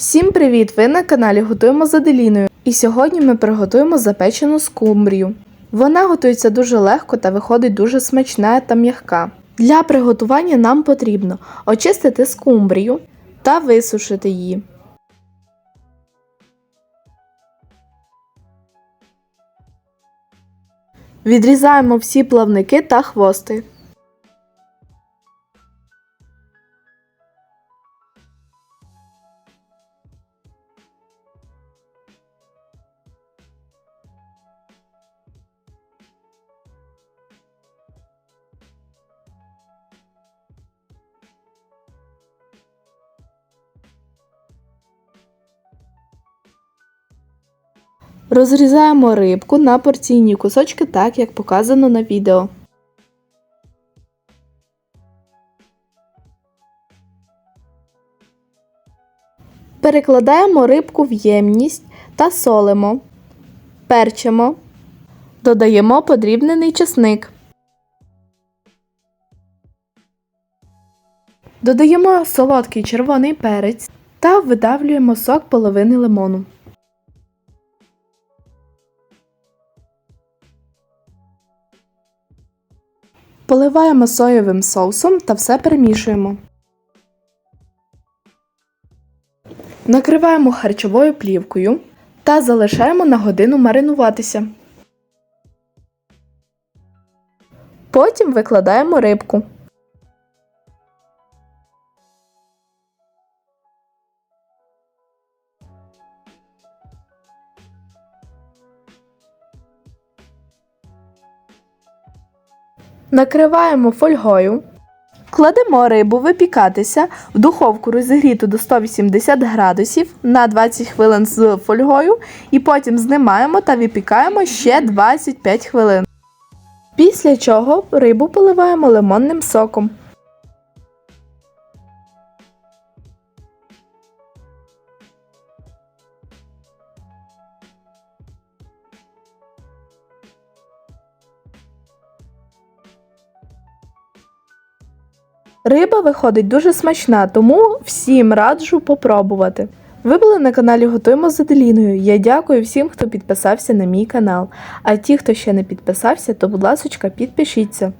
Всім привіт! Ви на каналі Готуємо з Аделіною. І сьогодні ми приготуємо запечену скумбрію. Вона готується дуже легко та виходить дуже смачна та м'яка. Для приготування нам потрібно очистити скумбрію та висушити її. Відрізаємо всі плавники та хвости. Розрізаємо рибку на порційні кусочки, так як показано на відео. Перекладаємо рибку в ємність та солимо, перчимо, додаємо подрібнений чесник. Додаємо солодкий червоний перець та видавлюємо сок половини лимону. Поливаємо соєвим соусом та все перемішуємо. Накриваємо харчовою плівкою та залишаємо на годину маринуватися. Потім викладаємо рибку. Накриваємо фольгою. Кладемо рибу випікатися в духовку розігріту до 180 градусів на 20 хвилин з фольгою і потім знімаємо та випікаємо ще 25 хвилин. Після чого рибу поливаємо лимонним соком. Риба виходить дуже смачна, тому всім раджу попробувати. Ви були на каналі Готуємо з Аделіною. Я дякую всім, хто підписався на мій канал. А ті, хто ще не підписався, то, будь ласка, підпишіться.